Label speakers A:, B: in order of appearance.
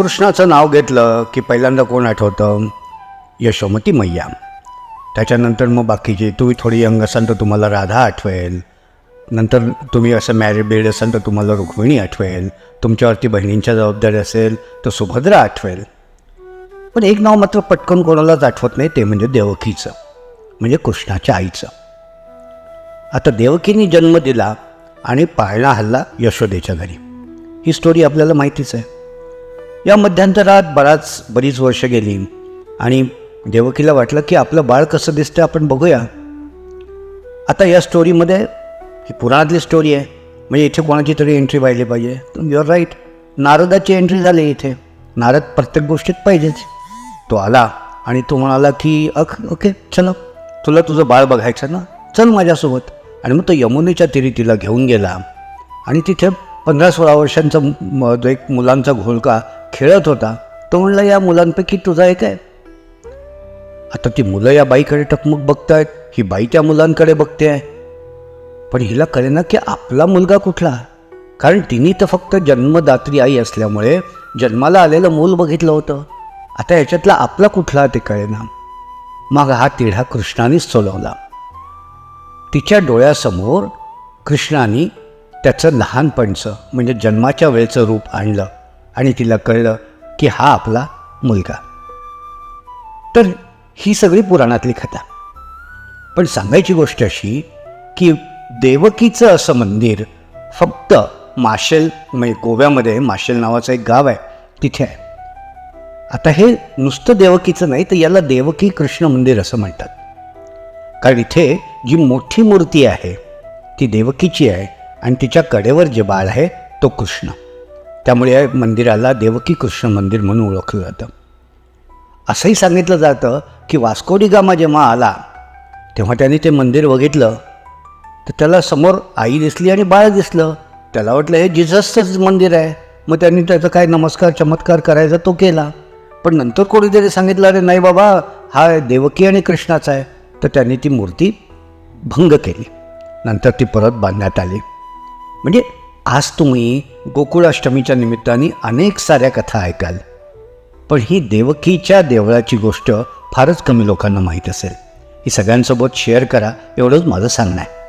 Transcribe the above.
A: कृष्णाचं नाव घेतलं की पहिल्यांदा कोण आठवतं? यशोमती मैया. त्याच्यानंतर मग बाकीचे तुम्ही थोडी यंग असाल तर तुम्हाला राधा आठवेल. नंतर तुम्ही असं मॅरिबेड असाल तर तुम्हाला रुक्मिणी आठवेल. तुमच्यावरती बहिणींच्या जबाबदारी असेल तर सुभद्रा आठवेल. पण एक नाव मात्र पटकन कोणालाच आठवत नाही ते म्हणजे देवकीचं. म्हणजे कृष्णाच्या आईचं. आता देवकीने जन्म दिला आणि पाळणा हल्ला यशोदेच्या घरी. ही स्टोरी आपल्याला माहितीच आहे. या मध्यंतरात बराच बरीच वर्ष गेली. आणि देवकीला वाटलं की आपलं बाळ कसं दिसतं आपण बघूया. आता या स्टोरीमध्ये ही पुराणातली स्टोरी आहे म्हणजे इथे कोणाची तरी एंट्री व्हायली पाहिजे. युअर राईट नारदाची एंट्री झाली इथे. नारद प्रत्येक गोष्टीत पाहिजेच. तो आला आणि तो म्हणाला की अख ओके चला तुला तुझं बाळ बघायचं ना? चल माझ्यासोबत. आणि मग तो यमुनेच्या तिरी तिला घेऊन गेला. आणि तिथे पंधरा सोळा वर्षांचा एक मुलांचा घोळका खेळत होता. तो म्हणला या मुलांपैकी तुझा एक आहे. आता ती मुलं या बाईकडे टकमक बघतायत. ही बाई त्या मुलांकडे बघते आहे. पण हिला कळेना की आपला मुलगा कुठला? कारण तिने तर फक्त जन्मदात्री आई असल्यामुळे जन्माला आलेलं मूल बघितलं होतं. आता याच्यातला आपला कुठला ते कळेना. मग हा तिढा कृष्णानेच सोलवला तिच्या डोळ्यासमोर कृष्णाने त्याचं लहानपणचं म्हणजे जन्माच्या वेळचं रूप आणलं. आणि तिला कळलं की हा आपला मुलगा. तर ही सगळी पुराणातली कथा. पण सांगायची गोष्ट अशी की देवकीचं असं मंदिर फक्त माशेल म्हणजे गोव्यामध्ये माशेल नावाचं एक गाव आहे तिथे आहे. आता हे नुसतं देवकीचं नाही तर याला देवकी कृष्ण मंदिर असं म्हणतात. कारण इथे जी मोठी मूर्ती आहे ती देवकीची आहे आणि तिच्या कडेवर जे बाळ आहे तो कृष्ण. त्यामुळे या मंदिराला देवकी कृष्ण मंदिर म्हणून ओळखलं जातं. असंही सांगितलं जातं की वास्कोडी गामा जेव्हा आला तेव्हा त्याने ते मंदिर बघितलं. तर त्याला समोर आई दिसली आणि बाळ दिसलं. त्याला वाटलं हे जिजसचंच मंदिर आहे. मग त्यांनी त्याचा काय नमस्कार चमत्कार करायचा तो केला. पण नंतर कोणीतरी सांगितलं अरे नाही बाबा हा देवकी आणि कृष्णाचा आहे. तर त्यांनी ती मूर्ती भंग केली. नंतर ती परत बांधण्यात आली. म्हणजे आज तुम्ही गोकुळाष्टमीच्या निमित्ताने अनेक साऱ्या कथा ऐकाल. पण ही देवकीच्या देवळाची गोष्ट फारच कमी लोकांना माहीत असेल. ही सगळ्यांसोबत शेअर करा एवढंच माझं सांगणं आहे.